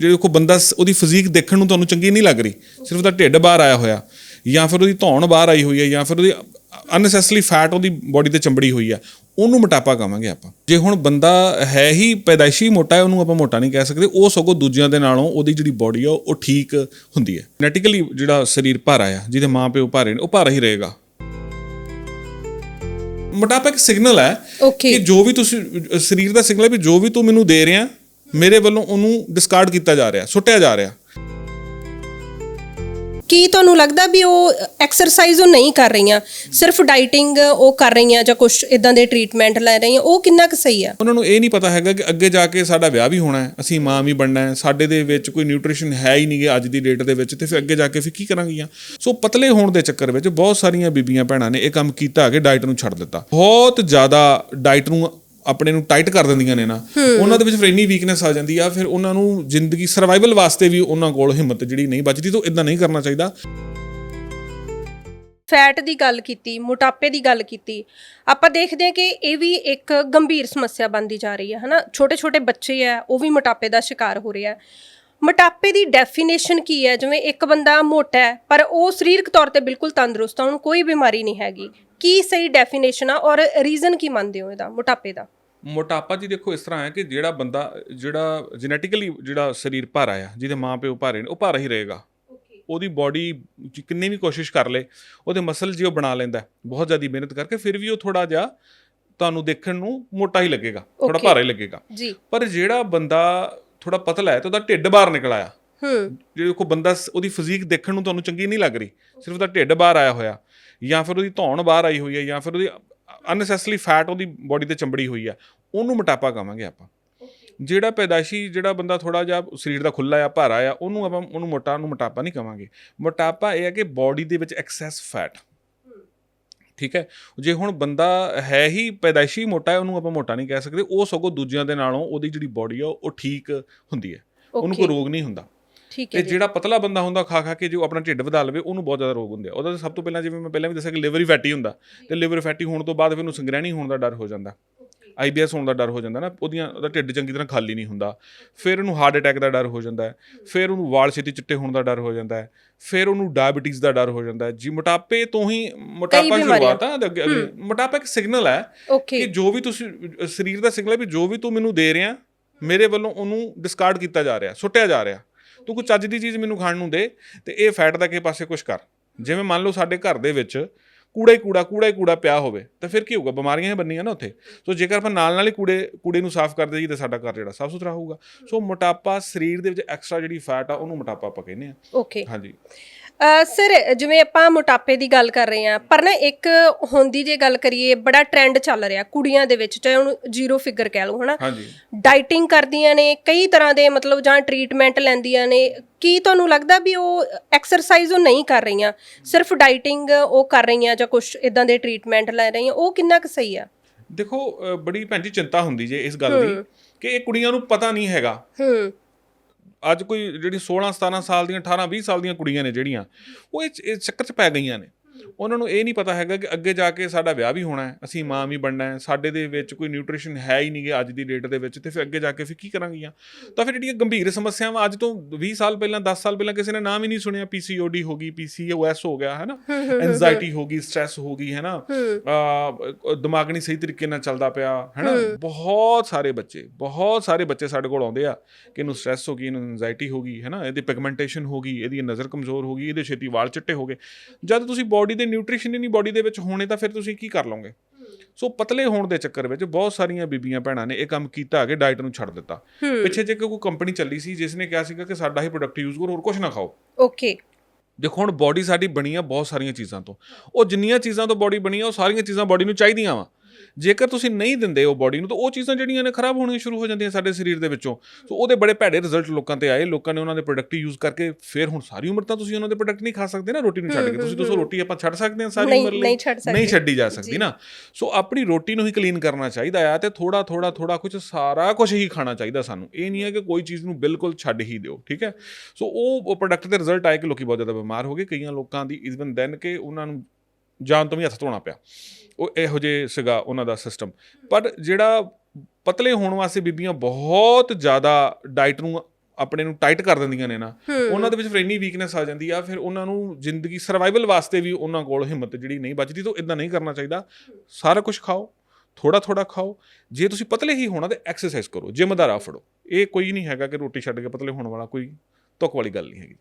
ਜੇ ਦੇਖੋ ਬੰਦਾ ਉਹਦੀ ਫਿਜ਼ੀਕ ਦੇਖਣ ਨੂੰ ਤੁਹਾਨੂੰ ਚੰਗੀ ਨਹੀਂ ਲੱਗ ਰਹੀ ਸਿਰਫ ਉਹਦਾ ਢਿੱਡ ਬਾਹਰ ਆਇਆ ਹੋਇਆ ਜਾਂ ਫਿਰ ਉਹਦੀ ਧੌਣ ਬਾਹਰ ਆਈ ਹੋਈ ਹੈ ਜਾਂ ਫਿਰ ਉਹਦੀ ਅਨਸੈਸਰੀ ਫੈਟ ਉਹਦੀ ਬੋਡੀ ਤੇ ਚੰਬੜੀ ਹੋਈ ਹੈ ਉਹਨੂੰ ਮੋਟਾਪਾ ਕਹਾਂਗੇ ਆਪਾਂ। ਜੇ ਹੁਣ ਬੰਦਾ ਹੈ ਹੀ ਪੈਦਾਇਸ਼ੀ ਮੋਟਾ ਹੈ ਉਹਨੂੰ ਆਪਾਂ ਮੋਟਾ ਨਹੀਂ ਕਹਿ ਸਕਦੇ ਉਹ ਸਗੋਂ ਦੂਜਿਆਂ ਦੇ ਨਾਲੋਂ ਉਹਦੀ ਜਿਹੜੀ ਬੋਡੀ ਆ ਉਹ ਠੀਕ ਹੁੰਦੀ ਹੈ। ਜੈਨੇਟਿਕਲੀ ਜਿਹੜਾ ਸਰੀਰ ਭਾਰਾ ਆ ਜਿਹਦੇ ਮਾਂ ਪਿਓ ਭਾਰੇ ਨੇ ਉਹ ਭਾਰਾ ਹੀ ਰਹੇਗਾ। ਮੋਟਾਪਾ ਇੱਕ ਸਿਗਨਲ ਹੈ. ਕਿ ਜੋ ਵੀ ਤੁਸੀਂ ਸਰੀਰ ਦਾ ਸਿਗਨਲ ਹੈ ਵੀ ਜੋ ਵੀ ਤੂੰ ਮੈਨੂੰ ਦੇ ਰਿਹਾ ਮੇਰੇ ਵੱਲੋਂ ਉਹਨੂੰ ਡਿਸਕਾਰਡ ਕੀਤਾ ਜਾ ਰਿਹਾ ਸੁੱਟਿਆ ਜਾ ਰਿਹਾ। ਕੀ ਤੁਹਾਨੂੰ ਲੱਗਦਾ ਵੀ ਉਹ ਐਕਸਰਸਾਈਜ਼ ਉਹ ਨਹੀਂ ਕਰ ਰਹੀਆਂ? ਸਿਰਫ ਡਾਈਟਿੰਗ ਉਹ ਕਰ ਰਹੀਆਂ ਜਾਂ ਕੁਝ ਇਦਾਂ ਦੇ ਟ੍ਰੀਟਮੈਂਟ ਲੈ ਰਹੀਆਂ? ਉਹ ਕਿੰਨਾ ਕੁ ਸਹੀ ਆ? ਉਹਨਾਂ ਨੂੰ ਇਹ ਨਹੀਂ ਪਤਾ ਹੈਗਾ ਕਿ ਅੱਗੇ ਜਾ ਕੇ ਸਾਡਾ ਵਿਆਹ ਵੀ ਹੋਣਾ ਹੈ ਅਸੀਂ ਮਾਂ ਵੀ ਬਣਨਾ ਹੈ ਸਾਡੇ ਦੇ ਵਿੱਚ ਕੋਈ ਨਿਊਟ੍ਰੀਸ਼ਨ ਹੈ ਹੀ ਨਹੀਂਗੇ ਅੱਜ ਦੀ ਡੇਟ ਦੇ ਵਿੱਚ ਤੇ ਫਿਰ ਅੱਗੇ ਜਾ ਕੇ ਫਿਰ ਕੀ ਕਰਾਂਗੀਆਂ? ਸੋ ਪਤਲੇ ਹੋਣ ਦੇ ਚੱਕਰ ਵਿੱਚ ਬਹੁਤ ਸਾਰੀਆਂ ਬੀਬੀਆਂ ਭੈਣਾਂ ਨੇ ਇਹ ਕੰਮ ਕੀਤਾ ਕਿ ਡਾਈਟ ਨੂੰ ਛੱਡ ਦਿੱਤਾ। ਬਹੁਤ ਜ਼ਿਆਦਾ ਡਾਈਟ ਨੂੰ ਆਪਣੇ ਨੂੰ ਟਾਈਟ ਕਰ ਦਿੰਦੀਆਂ ਨੇ ਨਾ ਉਹਨਾਂ ਦੇ ਵਿੱਚ ਫਿਰ ਇੰਨੀ ਵੀਕਨੈਸ ਆ ਜਾਂਦੀ ਆ ਫਿਰ ਉਹਨਾਂ ਨੂੰ ਜ਼ਿੰਦਗੀ ਸਰਵਾਈਵਲ ਵਾਸਤੇ ਵੀ ਉਹਨਾਂ ਕੋਲ ਹਿੰਮਤ ਜਿਹੜੀ ਨਹੀਂ ਬਚਦੀ ਤਾਂ ਇਦਾਂ ਨਹੀਂ ਕਰਨਾ ਚਾਹੀਦਾ। ਫੈਟ ਦੀ ਗੱਲ ਕੀਤੀ ਮੋਟਾਪੇ ਦੀ ਗੱਲ ਕੀਤੀ ਆਪਾਂ ਦੇਖਦੇ ਹਾਂ ਕਿ ਇਹ ਵੀ ਇੱਕ ਗੰਭੀਰ ਸਮੱਸਿਆ ਬਣਦੀ ਜਾ ਰਹੀ ਹੈ ਹਨਾ? ਛੋਟੇ ਛੋਟੇ ਬੱਚੇ ਆ ਉਹ ਵੀ ਮੋਟਾਪੇ ਦਾ ਸ਼ਿਕਾਰ ਹੋ ਰਹੇ ਆ। ਮੋਟਾਪੇ ਦੀ ਡੈਫੀਨੇਸ਼ਨ ਕੀ ਹੈ? ਜਿਵੇਂ ਇੱਕ ਬੰਦਾ ਮੋਟਾ ਹੈ ਪਰ ਉਹ ਸਰੀਰਕ ਤੌਰ ਤੇ ਬਿਲਕੁਲ ਤੰਦਰੁਸਤ ਆ ਉਹਨੂੰ ਕੋਈ ਬਿਮਾਰੀ ਨਹੀਂ ਹੈਗੀ। ਕੀ ਸਹੀ ਡੈਫੀਨੇਸ਼ਨ ਆ ਔਰ ਰੀਜ਼ਨ ਕੀ ਮੰਨਦੇ ਹੋ ਇਹਦਾ ਮੋਟਾਪੇ ਦਾ? ਮੋਟਾਪਾ ਜੀ ਦੇਖੋ ਇਸ ਤਰ੍ਹਾਂ ਹੈ ਕਿ ਜਿਹੜਾ ਬੰਦਾ ਜਿਹੜਾ ਜੈਨੇਟਿਕਲੀ ਜਿਹੜਾ ਸਰੀਰ ਭਾਰਾ ਆ ਜਿਹਦੇ ਮਾਂ ਪਿਓ ਭਾਰੇ ਨੇ ਉਹ ਭਾਰਾ ਹੀ ਰਹੇਗਾ। ਉਹਦੀ ਬਾਡੀ ਕਿੰਨੀ ਵੀ ਕੋਸ਼ਿਸ਼ ਕਰ ਲੇ ਉਹਦੇ ਮਸਲ ਜੀ ਉਹ ਬਣਾ ਲੈਂਦਾ ਹੈ, ਬਹੁਤ ਜ਼ਿਆਦਾ ਮਿਹਨਤ ਕਰਕੇ ਫਿਰ ਵੀ ਉਹ ਥੋੜਾ ਜਿਹਾ ਤੁਹਾਨੂੰ ਦੇਖਣ ਨੂੰ ਮੋਟਾ ਹੀ ਲੱਗੇਗਾ ਥੋੜਾ. ਭਾਰਾ ਹੀ ਲੱਗੇਗਾ। ਜੀ। ਪਰ ਜਿਹੜਾ ਬੰਦਾ ਥੋੜਾ ਪਤਲਾ ਹੈ ਤੇ ਉਹਦਾ ਢਿੱਡ ਬਾਹਰ ਨਿਕਲ ਆਇਆ। ਹੂੰ। ਜੇ ਦੇਖੋ ਬੰਦਾ ਸ- ਉਹਦੀ ਫਿਜ਼ੀਕ ਦੇਖਣ ਨੂੰ ਤੁਹਾਨੂੰ ਚੰਗੀ ਨਹੀਂ ਲੱਗ ਰਹੀ। ਸਿਰਫ ਉਹਦਾ ਢਿੱਡ ਬਾਹਰ ਆਇਆ ਹੋਇਆ। ਜਾਂ ਫਿਰ ਉਹਦੀ ਧੌਣ ਬਾਹਰ ਆਈ ਹੋਈ ਹੈ ਜਾਂ ਫਿਰ ਉਹਦੀ ਅਨਸੈਸਰੀ ਫੈਟ ਉਹਦੀ ਬੋਡੀ ਤੇ ਚੰਬੜੀ ਹੋਈ ਹੈ। ਉਹਨੂੰ ਮੋਟਾਪਾ ਕਹਾਂਗੇ ਆਪਾਂ। ਜਿਹੜਾ ਪੈਦਾਇਸ਼ੀ ਜਿਹੜਾ ਬੰਦਾ ਥੋੜਾ ਜਿਹਾ ਸਰੀਰ ਦਾ ਖੁੱਲਾ ਆ ਭਾਰਾ ਆ ਉਹਨੂੰ ਆਪਾਂ ਉਹਨੂੰ ਮੋਟਾ ਨੂੰ ਮੋਟਾਪਾ ਨਹੀਂ ਕਹਾਂਗੇ ਮੋਟਾਪਾ ਇਹ ਹੈ ਕਿ ਬਾਡੀ ਦੇ ਵਿੱਚ ਐਕਸੈਸ ਫੈਟ ਠੀਕ ਹੈ? ਜੇ ਹੁਣ ਬੰਦਾ ਹੈ ਹੀ ਪੈਦਾਇਸ਼ੀ ਮੋਟਾ ਹੈ ਉਹਨੂੰ ਆਪਾਂ ਮੋਟਾ ਨਹੀਂ ਕਹਿ ਸਕਦੇ। ਉਹ ਸਗੋਂ ਦੂਜਿਆਂ ਦੇ ਨਾਲੋਂ ਉਹਦੀ ਜਿਹੜੀ ਬਾਡੀ ਆ ਉਹ ਠੀਕ ਹੁੰਦੀ ਹੈ। ਉਹਨੂੰ ਕੋਈ ਰੋਗ ਨਹੀਂ ਹੁੰਦਾ। ਠੀਕ ਤੇ ਹੈ ਜੀ। ਜਿਹੜਾ ਪਤਲਾ ਬੰਦਾ ਹੁੰਦਾ ਖਾ ਖਾ ਕੇ ਜੋ ਆਪਣਾ ਢਿੱਡ ਵਧਾ ਲਵੇ ਉਹਨੂੰ ਬਹੁਤ ਜ਼ਿਆਦਾ ਰੋਗ ਹੁੰਦੇ ਆ। ਉਹਦਾ ਤਾਂ ਸਭ ਤੋਂ ਪਹਿਲਾਂ ਜਿਵੇਂ ਮੈਂ ਪਹਿਲਾਂ ਵੀ ਦੱਸਿਆ ਕਿ ਲਿਵਰ ਹੀ ਫੈਟੀ ਹੁੰਦਾ। ਤੇ ਲਿਵਰ ਫੈਟੀ ਹੋਣ ਤੋਂ ਬਾਅਦ ਫਿਰ ਉਹਨੂੰ ਸੰਗ੍ਰਹਿਣੀ ਹੋਣ ਦਾ ਡਰ ਹੋ ਜਾਂਦਾ। ਆਈਬੀਐਸ ਹੋਣ ਦਾ ਡਰ ਹੋ ਜਾਂਦਾ ਨਾ ਉਹਦੀਆਂ ਉਹਦਾ ਢਿੱਡ ਚੰਗੀ ਤਰ੍ਹਾਂ ਖਾਲੀ ਨਹੀਂ ਹੁੰਦਾ। ਫਿਰ ਉਹਨੂੰ ਹਾਰਟ ਅਟੈਕ ਦਾ ਡਰ ਹੋ ਜਾਂਦਾ ਹੈ। ਫਿਰ ਉਹਨੂੰ ਵਾਲ ਛੇਤੀ ਚਿੱਟੇ ਹੋਣ ਦਾ ਡਰ ਹੋ ਜਾਂਦਾ ਹੈ। ਫਿਰ ਉਹਨੂੰ ਡਾਇਬੀਟੀਜ਼ ਦਾ ਡਰ ਹੋ ਜਾਂਦਾ ਹੈ। ਜੀ ਮੋਟਾਪੇ ਤੋਂ ਹੀ ਮੋਟਾਪਾ। ਸ਼ੁਰੂਆਤ ਆ ਅੱਗੇ ਮੋਟਾਪਾ ਇੱਕ ਸਿਗਨਲ ਹੈ ਕਿ ਜੋ ਵੀ ਤੁਸੀਂ ਸਰੀਰ ਦਾ ਸਿਗਨਲ ਹੈ ਵੀ ਜੋ ਵੀ ਤੂੰ ਮੈਨੂੰ ਦੇ ਰਿਹਾ ਮੇਰੇ ਵੱਲੋਂ ਉਹਨੂੰ ਡਿਸਕਾਰਡ ਕੀਤਾ ਜਾ ਰਿਹਾ ਸੁੱਟਿਆ ਜਾ ਰਿਹਾ। ਤੂੰ ਕੋਈ ਚੱਜ ਦੀ ਚੀਜ਼ ਮੈਨੂੰ ਖਾਣ ਨੂੰ ਦੇ ਤੇ ਇਹ ਫੈਟ ਦਾ ਕਿਸੇ ਪਾਸੇ ਕੁਝ ਕਰ। ਜਿਵੇਂ ਮੰਨ ਲਓ ਸਾਡੇ ਘਰ ਦੇ ਵਿੱਚ ਕੂੜਾ ਹੀ ਕੂੜਾ ਕੂੜਾ ਹੀ ਕੂੜਾ ਪਿਆ ਹੋਵੇ ਤਾਂ ਫਿਰ ਕੀ ਹੋਊਗਾ? ਬਿਮਾਰੀਆਂ ਹੀ ਬੰਨੀਆਂ ਨਾ ਉੱਥੇ। ਸੋ ਜੇਕਰ ਆਪਾਂ ਨਾਲ ਨਾਲ ਹੀ ਕੂੜੇ ਕੂੜੇ ਨੂੰ ਸਾਫ਼ ਕਰ ਦਈਏ ਤਾਂ ਸਾਡਾ ਘਰ ਜਿਹੜਾ ਸਾਫ਼ ਸੁਥਰਾ ਹੋਊਗਾ। ਸੋ ਮੋਟਾਪਾ ਸਰੀਰ ਦੇ ਵਿੱਚ ਐਕਸਟਰਾ ਜਿਹੜੀ ਫੈਟ ਆ ਉਹਨੂੰ ਮੋਟਾਪਾ ਆਪਾਂ ਕਹਿੰਦੇ ਆ ਓਕੇ ਹਾਂਜੀ। ਸਰ ਜਿਵੇਂ ਆਪਾਂ ਮੋਟਾਪੇ ਦੀ ਗੱਲ ਕਰ ਰਹੇ ਹਾਂ ਪਰ ਨਾ ਇੱਕ ਹੁੰਦੀ ਜੇ ਗੱਲ ਕਰੀਏ ਬੜਾ ਟ੍ਰੈਂਡ ਚੱਲ ਰਿਹਾ ਕੁੜੀਆਂ ਦੇ ਵਿੱਚ ਚਾਹੇ ਉਹਨੂੰ ਜ਼ੀਰੋ ਫਿਗਰ ਕਹਿ ਲਓ ਹਨਾ? ਹਾਂਜੀ। ਡਾਈਟਿੰਗ ਕਰਦੀਆਂ ਨੇ ਕਈ ਤਰ੍ਹਾਂ ਦੇ ਮਤਲਬ ਜਾਂ ਟ੍ਰੀਟਮੈਂਟ ਲੈਂਦੀਆਂ ਨੇ। ਕੀ ਤੁਹਾਨੂੰ ਲੱਗਦਾ ਵੀ ਉਹ ਐਕਸਰਸਾਈਜ਼ ਉਹ ਨਹੀਂ ਕਰ ਰਹੀਆਂ? ਸਿਰਫ ਡਾਈਟਿੰਗ ਉਹ ਕਰ ਰਹੀਆਂ ਜਾਂ ਕੁਝ ਇਦਾਂ ਦੇ ਟ੍ਰੀਟਮੈਂਟ ਲੈ ਰਹੀਆਂ? ਉਹ ਕਿੰਨਾ ਕੁ ਸਹੀ ਆ? ਦੇਖੋ ਬੜੀ ਭੈਣ ਜੀ ਚਿੰਤਾ ਹੁੰਦੀ ਜੇ ਇਸ ਗੱਲ ਦੀ ਕਿ ਇਹ ਕੁੜੀਆਂ ਨੂੰ ਪਤਾ ਨਹੀਂ ਹੈਗਾ। ਹੂੰ। ਅੱਜ ਕੋਈ ਜਿਹੜੀ 16 17 ਸਾਲ ਦੀਆਂ 18 20 ਸਾਲ ਦੀਆਂ ਕੁੜੀਆਂ ਨੇ ਜਿਹੜੀਆਂ, ਉਹ ਇਹ 'ਚ- ਇਹ ਚੱਕਰ 'ਚ ਪੈ ਗਈਆਂ ਨੇ। ਉਹਨਾਂ ਨੂੰ ਇਹ ਨਹੀਂ ਪਤਾ ਹੈਗਾ ਕਿ ਅੱਗੇ ਜਾ ਕੇ ਸਾਡਾ ਵਿਆਹ ਵੀ ਹੋਣਾ ਹੈ, ਅਸੀਂ ਮਾਂ ਵੀ ਬਣਨਾ ਹੈ, ਸਾਡੇ ਦੇ ਵਿੱਚ ਕੋਈ ਨਿਊਟ੍ਰੀਸ਼ਨ ਹੈ ਹੀ ਨਹੀਂਗੇ ਅੱਜ ਦੀ ਡੇਟ ਦੇ ਵਿੱਚ ਤੇ ਫਿਰ ਅੱਗੇ ਜਾ ਕੇ ਫਿਰ ਕੀ ਕਰਾਂਗੀਆਂ? ਤਾਂ ਫਿਰ ਜਿਹੜੀਆਂ ਗੰਭੀਰ ਸਮੱਸਿਆਵਾਂ ਅੱਜ ਤੋਂ 20 ਸਾਲ ਪਹਿਲਾਂ 10 ਸਾਲ ਪਹਿਲਾਂ ਕਿਸੇ ਨੇ ਨਾਮ ਹੀ ਨਹੀਂ ਸੁਣਿਆ ਪੀਸੀਓਡੀ ਹੋ ਗਈ ਪੀਸੀਓਐਸ ਹੋ ਗਿਆ, ਹੈ ਨਾ? ਐਂਜ਼ਾਈਟੀ ਹੋ ਗਈ ਸਟ੍ਰੈਸ ਹੋ ਗਈ, ਹੈ ਨਾ? ਦਿਮਾਗ ਨਹੀਂ ਸਹੀ ਤਰੀਕੇ ਨਾਲ ਚੱਲਦਾ ਪਿਆ, ਹੈ ਨਾ? ਬਹੁਤ ਸਾਰੇ ਬੱਚੇ, ਬਹੁਤ ਸਾਰੇ ਬੱਚੇ ਸਾਡੇ ਕੋਲ ਆਉਂਦੇ ਆ ਕਿ ਇਹਨੂੰ ਸਟ੍ਰੈਸ ਹੋ ਗਈ, ਇਹਨੂੰ ਐਂਜ਼ਾਈਟੀ ਹੋ ਗਈ, ਹੈ ਨਾ? ਇਹਦੀ ਪਿਗਮੈਂਟੇਸ਼ਨ ਹੋ ਗਈ, ਇਹਦੀ ਨਜ਼ਰ ਕਮਜ਼ੋਰ ਹੋ ਗਈ, ਇਹਦੇ ਛੇਤੀ ਵਾਲ ਚਿੱਟੇ ਹੋ ਗਏ। ਜਦ ਤੁਸੀਂ ਬਾਡੀ ਦੇ ਨਿਊਟ੍ਰੀਸ਼ਨ ਹੀ ਨਹੀਂ ਬਾਡੀ ਦੇ ਵਿੱਚ ਹੋਣੇ ਤਾਂ ਫਿਰ ਤੁਸੀਂ ਕੀ ਕਰ ਲਓਗੇ? ਸੋ ਪਤਲੇ ਹੋਣ ਦੇ ਚੱਕਰ ਵਿੱਚ ਬਹੁਤ ਸਾਰੀਆਂ ਬੀਬੀਆਂ ਭੈਣਾਂ ਨੇ ਇਹ ਕੰਮ ਕੀਤਾ ਕਿ ਡਾਈਟ ਨੂੰ ਛੱਡ ਦਿੱਤਾ। ਪਿੱਛੇ ਜੇ ਕੋਈ ਕੰਪਨੀ ਚੱਲੀ ਸੀ ਜਿਸ ਨੇ ਕਿਹਾ ਸੀਗਾ ਕਿ ਸਾਡਾ ਹੀ ਪ੍ਰੋਡਕਟ ਯੂਜ਼ ਕਰੋ ਹੋਰ ਕੁਝ ਨਾ ਖਾਓ। ਓਕੇ ਦੇਖੋ ਹੁਣ ਬਾਡੀ ਸਾਡੀ ਬਣੀ ਆ ਬਹੁਤ ਸਾਰੀਆਂ ਚੀਜ਼ਾਂ ਤੋਂ। ਉਹ ਜਿੰਨੀਆਂ ਚੀਜ਼ਾਂ ਤੋਂ ਬਾਡੀ ਬਣੀ ਆ ਉਹ ਸਾਰੀਆਂ ਚੀਜ਼ਾਂ ਬਾਡੀ ਨੂੰ ਚਾਹੀਦੀਆਂ ਵਾ। ਜੇਕਰ ਤੁਸੀਂ ਨਹੀਂ ਦਿੰਦੇ ਉਹ ਬਾਡੀ ਨੂੰ ਤਾਂ ਉਹ ਚੀਜ਼ਾਂ ਜਿਹੜੀਆਂ ਨੇ ਖਰਾਬ ਹੋਣੀਆਂ ਸ਼ੁਰੂ ਹੋ ਜਾਂਦੀਆਂ ਸਾਡੇ ਸਰੀਰ ਦੇ ਵਿੱਚੋਂ। ਸੋ ਉਹਦੇ ਬੜੇ ਭੈੜੇ ਰਿਜ਼ਲਟ ਲੋਕਾਂ ਤੇ ਆਏ। ਲੋਕਾਂ ਨੇ ਉਹਨਾਂ ਦੇ ਪ੍ਰੋਡਕਟ ਯੂਜ਼ ਕਰਕੇ ਫਿਰ ਹੁਣ ਸਾਰੀ ਉਮਰ ਤਾਂ ਤੁਸੀਂ ਉਹਨਾਂ ਦੇ ਪ੍ਰੋਡਕਟ ਨਹੀਂ ਖਾ ਸਕਦੇ ਨਾ ਰੋਟੀ ਨੂੰ ਛੱਡ ਕੇ। ਤੁਸੀਂ ਦੱਸੋ ਰੋਟੀ ਆਪਾਂ ਛੱਡ ਸਕਦੇ ਹਾਂ ਸਾਰੀ ਉਮਰ ਲਈ? ਨਹੀਂ ਛੱਡ ਸਕਦੇ। ਨਹੀਂ ਛੱਡੀ ਜਾ ਸਕਦੀ ਨਾ। ਸੋ ਆਪਣੀ ਰੋਟੀ ਨੂੰ ਹੀ ਕਲੀਨ ਕਰਨਾ ਚਾਹੀਦਾ ਆ ਤੇ ਥੋੜਾ ਥੋੜਾ ਥੋੜਾ ਕੁਝ ਸਾਰਾ ਕੁਝ ਹੀ ਖਾਣਾ ਚਾਹੀਦਾ ਸਾਨੂੰ। ਇਹ ਨਹੀਂ ਹੈ ਕਿ ਕੋਈ ਚੀਜ਼ ਨੂੰ ਬਿਲਕੁਲ ਛੱਡ ਹੀ ਦਿਓ ਠੀਕ ਹੈ? ਸੋ ਉਹ ਪ੍ਰੋਡਕਟ ਦੇ ਰਿਜ਼ਲਟ ਆਏ ਕਿ ਲੋਕੀ ਬਹੁਤ ਜ਼ਿਆਦਾ ਬਿਮਾਰ ਹੋ ਗਏ। ਕਈਆਂ ਲੋਕਾਂ ਦੀ ਇਵਨ ਦੈਨ ਕਿ ਉਹਨਾਂ ਨੂੰ ਜਾਨ ਤੋਂ ਵੀ ਹੱਥ ਧੋਣਾ ਪਿਆ। ਉਹ ਇਹੋ ਜੇ ਸੀਗਾ ਉਹਨਾਂ ਦਾ ਸਿਸਟਮ ਪਰ ਜਿਹੜਾ ਪਤਲੇ ਹੋਣ ਵਾਸਤੇ ਬੀਬੀਆਂ ਬਹੁਤ ਜ਼ਿਆਦਾ ਡਾਈਟ ਨੂੰ ਆਪਣੇ ਨੂੰ ਟਾਈਟ ਕਰ ਦਿੰਦੀਆਂ ਨੇ ਨਾ ਉਹਨਾਂ ਦੇ ਵਿੱਚ ਫਿਰ ਇੰਨੀ ਵੀਕਨੈਸ ਆ ਜਾਂਦੀ ਆ ਫਿਰ ਉਹਨਾਂ ਨੂੰ ਜ਼ਿੰਦਗੀ ਸਰਵਾਈਵਲ ਵਾਸਤੇ ਵੀ ਉਹਨਾਂ ਕੋਲ ਹਿੰਮਤ ਜਿਹੜੀ ਨਹੀਂ ਬਚਦੀ ਤਾਂ ਇਦਾਂ ਨਹੀਂ ਕਰਨਾ ਚਾਹੀਦਾ। ਸਾਰਾ ਕੁਝ ਖਾਓ ਥੋੜਾ ਥੋੜਾ ਖਾਓ ਜੇ ਤੁਸੀਂ ਪਤਲੇ ਹੀ ਹੋਣਾ ਤੇ ਐਕਸਰਸਾਈਜ਼ ਕਰੋ ਜਿਮ ਦਾ ਰਾਹ ਫੜੋ। ਇਹ ਕੋਈ ਨਹੀਂ ਹੈਗਾ ਕਿ ਰੋਟੀ ਛੱਡ ਕੇ ਪਤਲੇ ਹੋਣ ਵਾਲਾ ਕੋਈ ਤੁਕ ਵਾਲੀ ਗੱਲ ਨਹੀਂ ਹੈਗੀ।